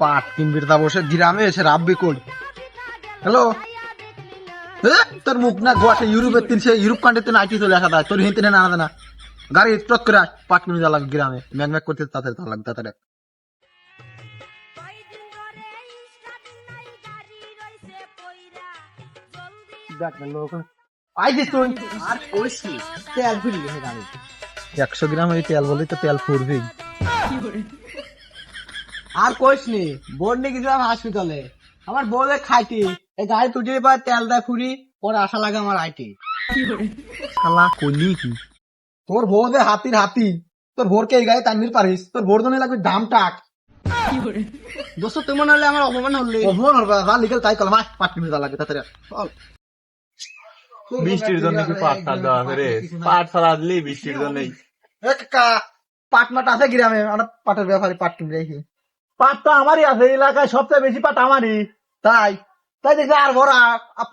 পাট কিনবি তা বসে গ্রামে এসে রাব্বি কই হ্যালো? তোর মুখ না গোয়াতে ইউরোপের তিন সে ইউরোপ কান্ট্রিতে না আইটি চলে আসা তোর হিন্তি না না না গাড়ি ট্রক করে লাগবে গ্রামে। ম্যাক ম্যাক করতে তাতে তা লাগবে তাতে একশো গ্রাম তেল বলি তো তেল ফুরবি আর কইস নি বোন নিয়ে গেছিলাম হসপিটালে আমার বউলে খাইতি। এই গাড়ি তুলে এবার তেল দেয় ফুরি পরে আশা লাগে আমার আইটি। শালা কইলি কি তোর ভোর দে হাতির হাতি তোর ভোরকে এই গায়ে টানির পারিস তোর ভোর জন্য লাগবে দাম টাক। দোস্ত তুমি মনে হলে আমার অপমান হলে। অপমান হবে যা লিখে তাই কলমা পাট কিনে যা লাগে তাতে বৃষ্টির জন্য কি পাট টাট দেওয়া করে পাট ছাড়া দিলি বৃষ্টির জন্যই। পাট মাট আছে গ্রামে আমরা পাটের ব্যাপারে পাট কিনে রেখি পাট তো আমারই আছে এলাকায় সবচেয়ে বেশি পাট আমারই। তাই তাই দেখি আর ভরা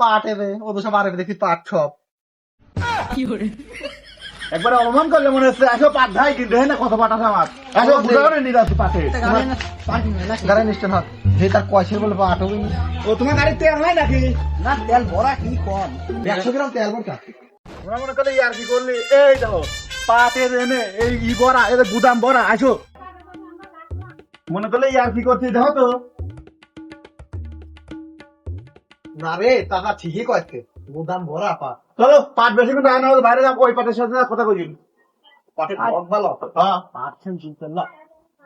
পাট এবে ও তো সব আর দেখি পাট সব। একবার অপমান করলে মনে হচ্ছে আসো পাট ধাই কিন্তু হ্যাঁ না কত পাট আছে আমার? নিয়ে যাচ্ছি পাটে। গাড়ি নিশ্চয় হাত যে তার কয়সের বলে পাট হবে? ও তোমার গাড়ি তেল নাই নাকি? না তেল ভরা কি কম? একশো গ্রাম তেল বলটা তোমরা মনে করলে আর কি করলি? এই দেখো পাটের এনে এই ই বড়া এদের গুদাম বড়া আসো মনে করলে আর কি করছি দেখো তো। না রে টাকা ঠিকই কয়েছে। গোদাম ভরা পাট চলো পাট বেশি না হলে বাইরে যাব ওই পাটের সাথে কথা কই পাটের ভাগ ভালো। হ্যাঁ। পাচ্ছেন চিন্তা না।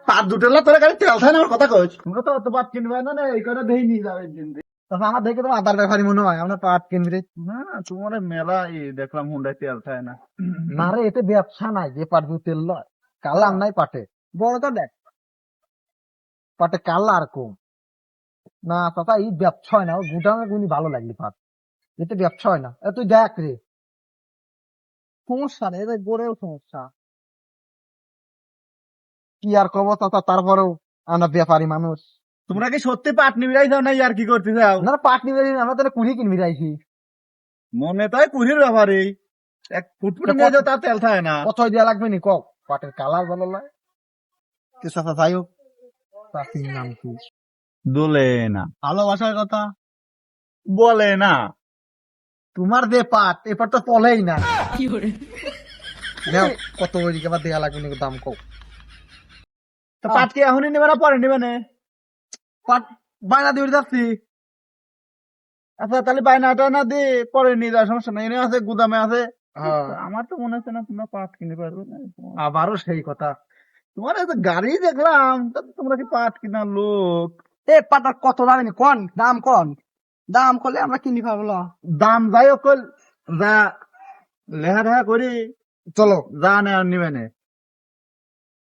পাট দুটো না তোরা গাড়ি তেল না কথা কইছ তোমরা তো অত পাট কিনবে না না এই করে দেই নিয়ে যাবে কিন্তু তারপর আমার দেখে তো আদার ব্যাপারই মনে হয় আমরা পাট কিনবি না তোমার মেলা দেখলাম হুন্ডাই তেল খায় না। না রে এতে ব্যবসা নাই যে পাট তেল লয়। কালার নাই পাটে। বড় তো দেখ পাটে কালার কম। না চাচা এই ব্যবসা হয় না গুদামে গুনি ভালো লাগলি পাট। এতে ব্যবসা হয় না। এ তুই দেখ রে। সমস্যা নেই এদের গড়েও সমস্যা। কি আর কব চাচা? তারপরেও আমরা ব্যাপারী মানুষ। তোমরা কি সত্যি পাট নিবি যাও না আর কি করতে যাও না পাট নিবে আমরা তাহলে কুড়ি কিনবি রাইছি মনে তাই কুড়ির ব্যাপারে। এক ফুটফুট নিয়ে যাও তা তেল খায় না। কত দেওয়া লাগবে নি কক পাটের কালার ভালো লাগে। চাচা যাই হোক। চাষির নাম কি? দোলে না। ভালোবাসার কথা? বলে না। তোমার যে পাট এ পাট তো পলেই না। দেও, কত ওই দেয়া লাগবে নাকি দাম কও। তো পাট কি এখনই নেবে না পরে নেবে না? পাট বায়না দিয়ে যাচ্ছি। আচ্ছা তাহলে বাইনাটা না দে পরে নিয়ে যাওয়ার সমস্যা নাই। এনে আছে গুদামে আছে। হ্যাঁ। আমার তো মনে হচ্ছে না তোমরা পাট কিনতে পারবে না। আবারও সেই কথা। তোমার এত গাড়ি দেখলাম তোমরা কি পাট কিনা লোক? এ পাটার কত দাম কন কোন? দাম কন? দাম করলে আমরা কিনি পাবো না। দাম যাই হোক কল, যা লেহা ঢেহা করি চলো যা নে আর নিবে নে।